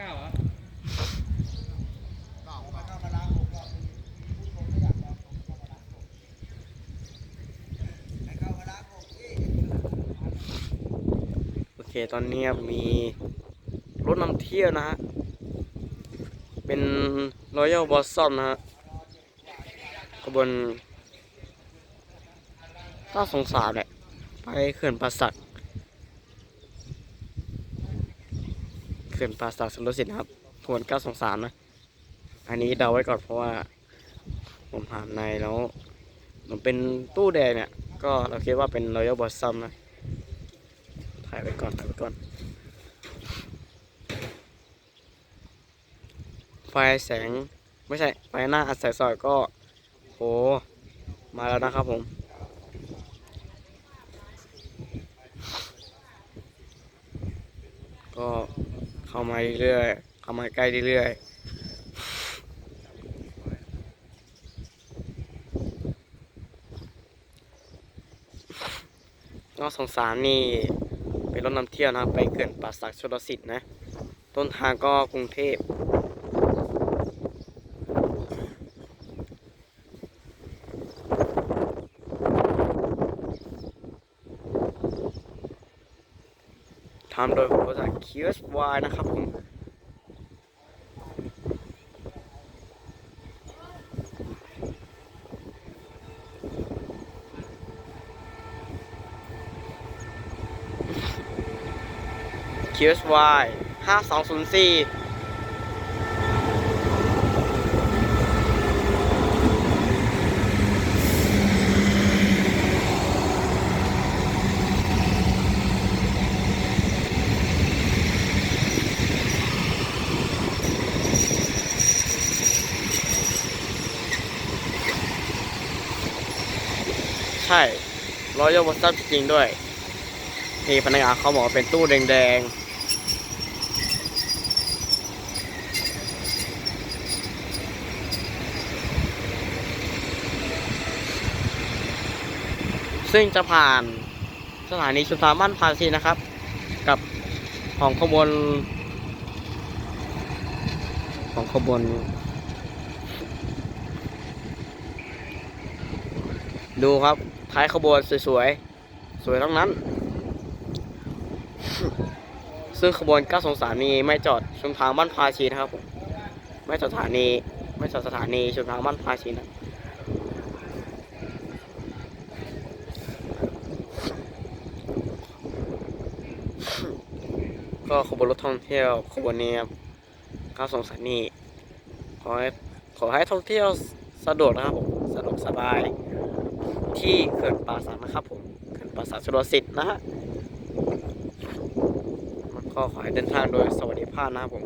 เก้าเหรอโอเคตอนนี้มีรถนำเที่ยวนะฮะ เป็น Royal Blossom นะฮะขบวนต้าสงสารแหละไปเขื่อนป่าสัก เขื่อนป่าสักสุรสิทธิ์นะครับทวน9 2 3นะ อันนี้เดาไว้ก่อนเพราะว่า ผมถามในแล้ว มันเป็นตู้แดงเนี่ย ก็เราคิดว่าเป็น Royal Blossom นะ ถ่ายไปก่อน ถ่ายไปก่อน ไฟแสง ไม่ใช่ ไฟหน้าอัดสายซอยก็ โห มาแล้วนะครับผมก็ เข้ามาเรื่อยๆ เข้ามาใกล้เรื่อยๆก็สงสารนี่เป็นรถนำเที่ยวนะไปเกินป่าสักชลสิทธิ์นะ ต้นทางก็กรุงเทพ ทำโดยบริษัท QSY นะครับผมคิวสวายห้าสองศูนย์สี่ ใช่รอยยวัซับจริงด้วยนี่พนักงานเขาบอกเป็นตู้แดงๆ ซึ่งจะผ่านสถานีชุมทางบ้านพาชีนะครับ กับของขบวน ของขบวนดูครับ ท้ายขบวนสวยๆ สวยทั้งนั้น ซึ่งขบวน9สงสารนี้ไม่จอดชุมทางบ้านพาชีนะครับผมไม่จอดสถานี ไม่จอดสถานีชุมทางบ้านพาชีนะก็ขบวนรถท่องเที่ยวขบวนนี้ครับ9สงสารนี้ขอให้ขอให้ท่องเที่ยวสะดวกนะครับผมสะดวกสบาย ที่เขื่อนป่าสักนะครับผมเขื่อนป่าสักชลสิทธิ์นะฮะแล้วก็ขอให้เดินทางโดยสวัสดิภาพนะครับผม